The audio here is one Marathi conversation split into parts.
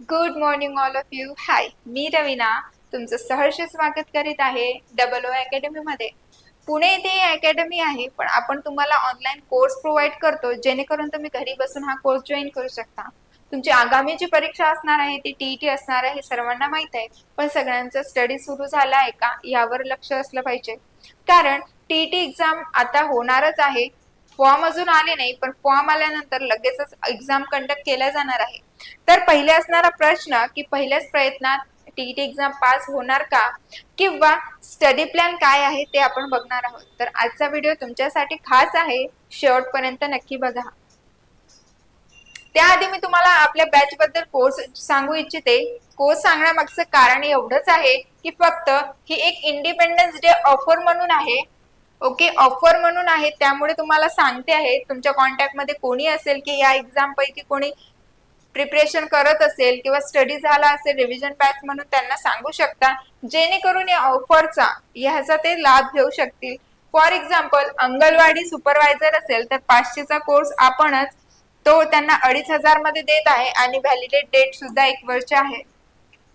Good morning all of you hi मी रवीना. तुमचं सहर्ष स्वागत करीत आहे डबल ओ अकॅडमीमध्ये पुणे इथे अकॅडमी आहे पण आपण तुम्हाला ऑनलाईन कोर्स प्रोव्हाइड करतो जेणेकरून तुम्ही घरी बसून हा कोर्स जॉईन करू शकता. तुमची आगामी जी परीक्षा असणार आहे ती टीईटी असणार आहे हे सर्वांना माहीत आहे. पण सगळ्यांचा स्टडी सुरू झाला आहे का यावर लक्ष असलं पाहिजे. कारण टीईटी एक्झाम आता होणारच आहे. फॉर्म अजून आले नाही पण फॉर्म आल्यानंतर लगेचच एक्झाम कंडक्ट केल्या जाणार आहे. तर पहिले असणारा प्रश्न की पहिल्याच प्रयत्नात टीईटी एक्झाम पास होणार का? किंवा स्टडी प्लॅन काय आहे ते आपण बघणार आहोत. तर आजचा व्हिडिओ तुमच्यासाठी खास आहे. शेवटपर्यंत नक्की बघा. त्याआधी मी तुम्हाला आपल्या बॅच बद्दल कोर्स सांगू इच्छिते. कोर्स सांगण्यामागचं कारण एवढंच आहे की फक्त ही एक इंडिपेंडन्स डे ऑफर म्हणून आहे. ओके ऑफर म्हणून आहे. त्यामुळे तुम्हाला सांगते आहे तुमच्या कॉन्टॅक्टमध्ये कोणी असेल की या एक्झाम पैकी कोणी प्रिपरेशन करत असेल किंवा स्टडी झाला असेल रिव्हिजन बॅच म्हणून त्यांना सांगू शकता. जेणेकरून या ऑफरचा ह्याचा ते लाभ घेऊ शकतील. फॉर एक्झाम्पल अंगणवाडी सुपरवायझर असेल तर पाचशेचा कोर्स आपणच तो त्यांना अडीच हजारमध्ये देत आहे आणि व्हॅलिडेट डेट सुद्धा एक वर्ष आहे.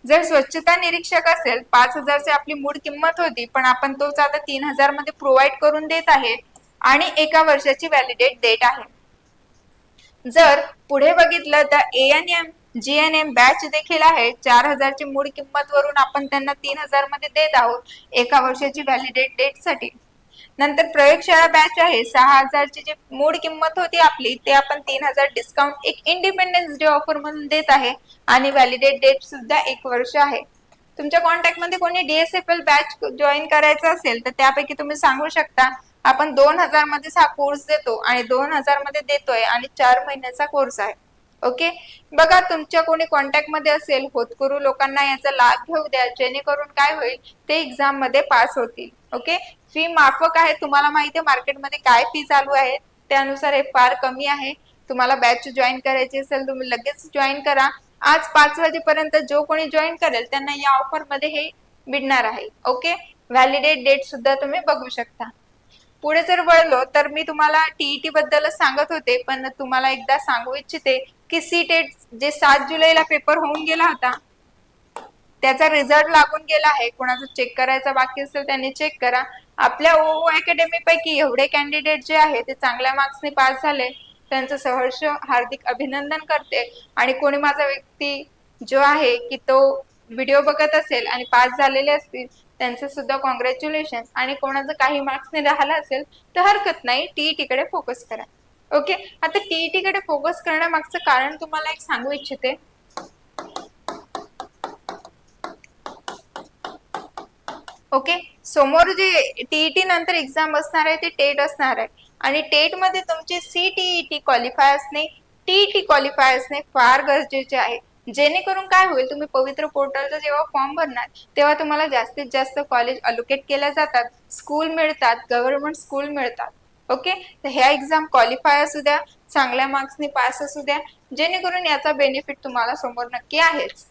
जर स्वच्छता निरीक्षक असेल पाच हजारची आपली मूळ किंमत होती पण आपण तोच आता तीन हजारमध्ये प्रोव्हाइड करून देत आहे आणि एका वर्षाची व्हॅलिडेट डेट आहे. जर पुढे बघितलं तर A N M G N M batch देखील आहे. चार हजारची मूळ किंमत वरून आपण त्यांना तीन हजारमध्ये देत आहोत. एका वर्षाची व्हॅलिडेट डेटसाठी. नंतर प्रयोगशाळा बॅच आहे. सहा हजारची जी मूळ किंमत होती आपली ते आपण तीन हजार डिस्काउंट एक इंडिपेंडन्स डे ऑफर म्हणून देत आहे. आणि व्हॅलिडेट डेट सुद्धा एक वर्ष आहे. तुमच्या कॉन्टॅक्टमध्ये कोणी डीएसएफएल बॅच जॉईन करायचं असेल तर त्यापैकी तुम्ही सांगू शकता. आपण दोन हजार मध्येच हा कोर्स देतो आणि दोन हजारमध्ये देतोय आणि चार महिन्याचा कोर्स आहे. ओके बघा तुमच्या कोणी कॉन्टॅक्टमध्ये असेल होतकरू लोकांना याचा लाभ घेऊ द्या. जेणेकरून काय होईल ते एक्झाममध्ये पास होतील. ओके फी माफक आहे तुम्हाला माहिती आहे मार्केटमध्ये काय फी चालू आहे? त्यानुसार हे फार कमी आहे. तुम्हाला बॅच जॉईन करायची असेल तुम्ही लगेच जॉईन करा. आज पाच वाजेपर्यंत जो कोणी जॉईन करेल त्यांना या ऑफरमध्ये हे मिळणार आहे. ओके व्हॅलिडेट डेट सुद्धा तुम्ही बघू शकता. पुढे जर वळलो तर मी तुम्हाला टीईटी बद्दलच सांगत होते पण तुम्हाला एकदा सांगू इच्छिते की सी टेट जे सात जुलैला पेपर होऊन गेला होता त्याचा रिझल्ट लागून गेला आहे. कोणाचा चेक करायचा बाकी असेल त्यांनी चेक करा. आपल्या ओ अकॅडमी पैकी एवढे कॅन्डिडेट जे आहे ते चांगल्या मार्क्सने पास झाले. त्यांचं सहर्ष हार्दिक अभिनंदन करते. आणि कोणी माझा व्यक्ती जो आहे की तो व्हिडिओ बघत असेल आणि पास झालेले असतील त्यांचं सुद्धा कॉंग्रॅच्युलेशन आणि कोणाचं काही मार्क्सने राहिला असेल तर हरकत नाही. टीईटी कडे फोकस करा. ओके आता टीईटी कडे फोकस करण्यामागचं कारण तुम्हाला एक सांगू इच्छिते. ओके समोर जे टीईटी नंतर एक्झाम असणार आहे ते टेट असणार आहे. आणि टेटमध्ये तुमचे सीटीईटी क्वालिफाय असणे टीईटी क्वालिफाय असणे फार गरजेचे आहे. जेणेकरून काय होईल तुम्ही पवित्र पोर्टलचा जेव्हा फॉर्म भरणार तेव्हा तुम्हाला जास्तीत जास्त कॉलेज अलोकेट केल्या जातात स्कूल मिळतात गव्हर्नमेंट स्कूल मिळतात. ओके तर ह्या एक्झाम क्वालिफाय असू द्या चांगल्या मार्क्सने पास असू द्या जेणेकरून याचा बेनिफिट तुम्हाला समोर नक्की आहेच.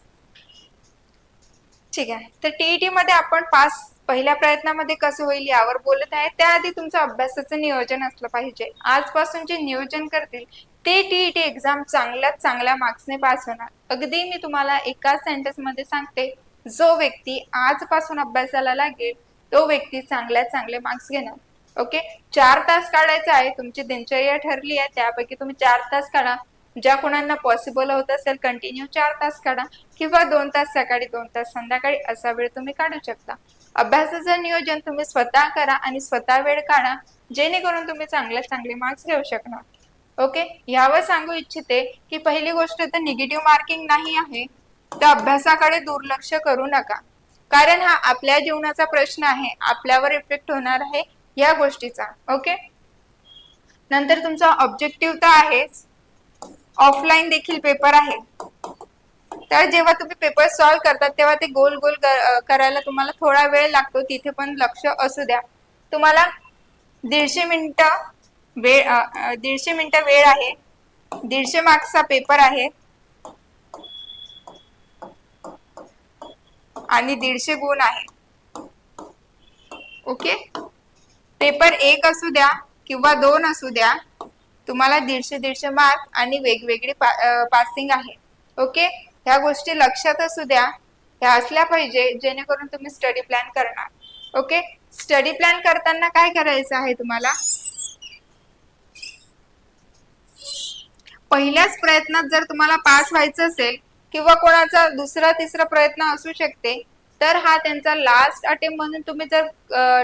ठीक आहे? तर टीईटी मध्ये आपण पास पहिल्या प्रयत्नामध्ये कसं होईल यावर बोलत आहे. त्याआधी तुमचं अभ्यासाचं नियोजन असलं पाहिजे. आजपासून जे नियोजन करतील ते टीईटी एक्झाम चांगल्यात चांगल्या मार्क्सने पास होणार. अगदी मी तुम्हाला एकाच सेंटेन्समध्ये सांगते जो व्यक्ती आजपासून अभ्यासाला लागेल तो व्यक्ती चांगल्यात चांगले मार्क्स घेणार. ओके चार तास काढायचा आहे तुमची दिनचर्या ठरली आहे त्यापैकी तुम्ही चार तास काढा. ज्या कोणांना पॉसिबल होत असेल कंटिन्यू चार तास काढा. किंवा दोन तास सकाळी दोन तास संध्याकाळी असा वेळ तुम्ही काढू शकता. अभ्यासाचं नियोजन तुम्ही स्वतः करा आणि स्वतः वेळ काढा जेणेकरून तुम्ही चांगल्यात चांगले मार्क्स घेऊ शकणार. ओके यावर सांगू इच्छिते की पहिली गोष्ट तर निगेटिव्ह मार्किंग नाही आहे तर अभ्यासाकडे दुर्लक्ष करू नका. कारण हा आपल्या जीवनाचा प्रश्न आहे आपल्यावर इफेक्ट होणार आहे या गोष्टीचा. ओके नंतर तुमचा ऑब्जेक्टिव्ह तर आहेच. ऑफलाईन देखील पेपर आहे. तर जेव्हा तुम्ही पेपर सॉल्व्ह करतात तेव्हा ते गोल गोल करायला तुम्हाला थोडा वेळ लागतो. तिथे पण लक्ष असू द्या. तुम्हाला दीडशे मिनिटं वेळ दीडशे मिनिटं वेळ आहे. दीडशे मार्क्सचा पेपर आहे. आणि दीडशे गुण आहे. ओके? पेपर एक असू द्या किंवा दोन असू द्या तुम्हाला दीडशे दीडशे मार्क आणि वेगवेगळी पासिंग आहे. ओके? ह्या गोष्टी लक्षात असू द्या. ह्या असल्या पाहिजे जेणेकरून तुम्ही स्टडी प्लॅन करणार. ओके? स्टडी प्लॅन करताना काय करायचं आहे तुम्हाला? पहिल्याच प्रयत्नात जर तुम्हाला पास व्हायचं असेल किंवा कोणाचा दुसरा तिसरा प्रयत्न असू शकते तर हा त्यांचा लास्ट अटेम्प्ट म्हणून तुम्ही जर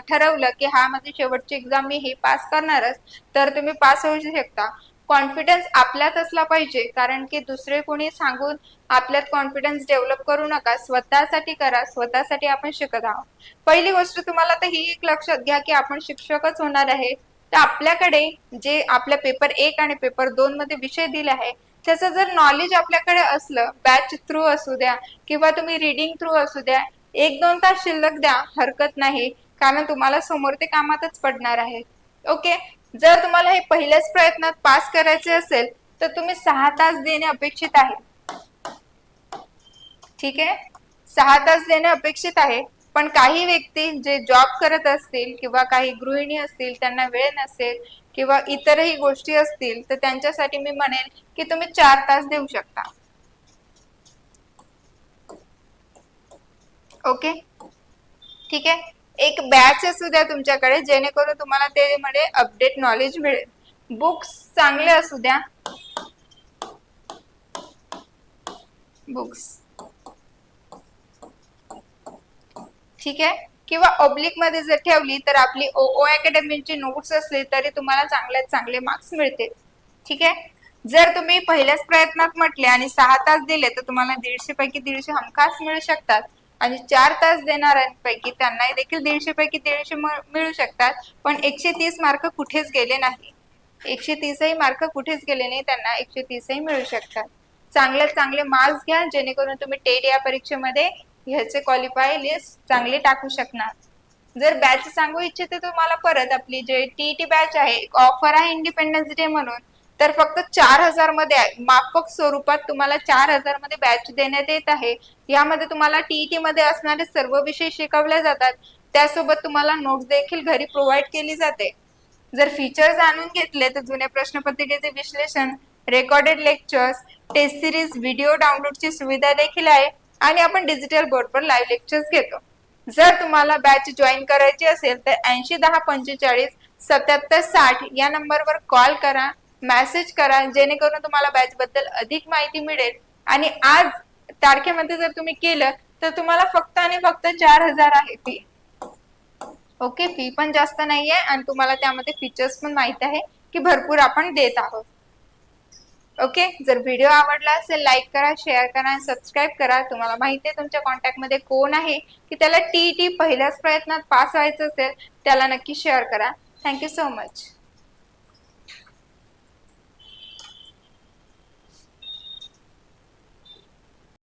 ठरवलं की हा माझी शेवटची एक्झाम मी हे पास करणारच तर तुम्ही पास होऊ शकता. कॉन्फिडन्स आपल्यात असला पाहिजे कारण की दुसरे कोणी सांगून आपल्यात कॉन्फिडन्स डेव्हलप करू नका स्वतःसाठी करा स्वतःसाठी आपण शिकत आहोत. पहिली गोष्ट तुम्हाला तर ही एक लक्षात घ्या की आपण शिक्षकच होणार आहे. तर आपल्याकडे जे आपल्या पेपर एक आणि पेपर दोन मध्ये विषय दिले आहे त्याचं जर नॉलेज आपल्याकडे असलं बॅच थ्रू असू द्या किंवा तुम्ही रिडिंग थ्रू असू द्या एक दोन तास शिल्लक द्या हरकत नाही कारण तुम्हाला समोर ते कामातच पडणार आहे. ओके जर तुम्हाला हे पहिल्याच प्रयत्नात पास करायचे असेल तर तुम्ही सहा तास देणे अपेक्षित आहे. ठीक आहे? सहा तास देणे अपेक्षित आहे पण काही व्यक्ती जे जॉब करत असतील किंवा काही गृहिणी असतील त्यांना वेळ नसेल किंवा इतरही गोष्टी असतील तर त्यांच्यासाठी मी म्हणेन की तुम्ही चार तास देऊ शकता. ओके ठीक आहे? एक बॅच असू द्या तुमच्याकडे जेणेकरून तुम्हाला ते मध्ये अपडेट नॉलेज मिळेल. बुक्स चांगले असू द्या. बुक्स ठीक आहे? किंवा ऑब्लिकमध्ये जर ठेवली तर आपली ओ ओ अकॅडमीचे नोट्स असले तरी तुम्हाला चांगल्यात चांगले मार्क्स मिळतील. ठीक आहे? जर तुम्ही पहिल्याच प्रयत्नात म्हटले आणि सहा तास दिले तर तुम्हाला दीडशे पैकी दीडशे हमखास मिळू शकतात. आणि चार तास देणाऱ्यांपैकी त्यांना देखील दीडशे पैकी दीडशे मिळू शकतात. पण एकशे तीस मार्क कुठेच गेले नाही. एकशे तीसही मार्क कुठेच गेले नाही त्यांना एकशे तीसही मिळू शकतात. चांगल्यात चांगले मार्क्स घ्या जेणेकरून तुम्ही टेट या परीक्षेमध्ये ह्याचे क्वालिफाय लिस्ट चांगले टाकू शकणार. जर बॅच सांगू इच्छिते तुम्हाला परत आपली जे टीईटी बॅच आहे ऑफर आहे इंडिपेंडन्स डे म्हणून तर फक्त चार हजारमध्ये आहे. माफक स्वरूपात तुम्हाला चार हजारमध्ये बॅच देण्यात येत आहे. यामध्ये तुम्हाला टीईटी मध्ये असणारे सर्व विषय शिकवले जातात. त्यासोबत तुम्हाला नोट्स देखील घरी प्रोव्हाइड केली जाते. जर फीचर जाणून घेतले तर जुन्या प्रश्नपत्रिकेचे विश्लेषण recorded lectures test series video डाउनलोडची सुविधा देखील आहे. आणि आपण डिजिटल बोर्डवर लाईव्ह लेक्चर्स घेतो. जर तुम्हाला बॅच जॉईन करायची असेल तर ऐंशी दहा पंचेचाळीस सत्याहत्तर साठ या नंबरवर कॉल करा मेसेज करा जेणेकरून तुम्हाला बॅच बद्दल अधिक माहिती मिळेल. आणि आज तारखेमध्ये जर तुम्ही केलं तर तुम्हाला फक्त आणि फक्त चार हजार आहे फी ओके फी पण जास्त नाहीये आणि तुम्हाला त्यामध्ये फीचर्स पण माहीत आहे की भरपूर आपण देत आहोत. ओके? जर व्हिडिओ आवडला असेल लाईक करा शेअर करा आणि सबस्क्राईब करा. तुम्हाला माहिती आहे तुमच्या कॉन्टॅक्टमध्ये कोण आहे की त्याला टी टी पहिल्याच प्रयत्नात पास व्हायचं असेल त्याला नक्की शेअर करा. Thank you so much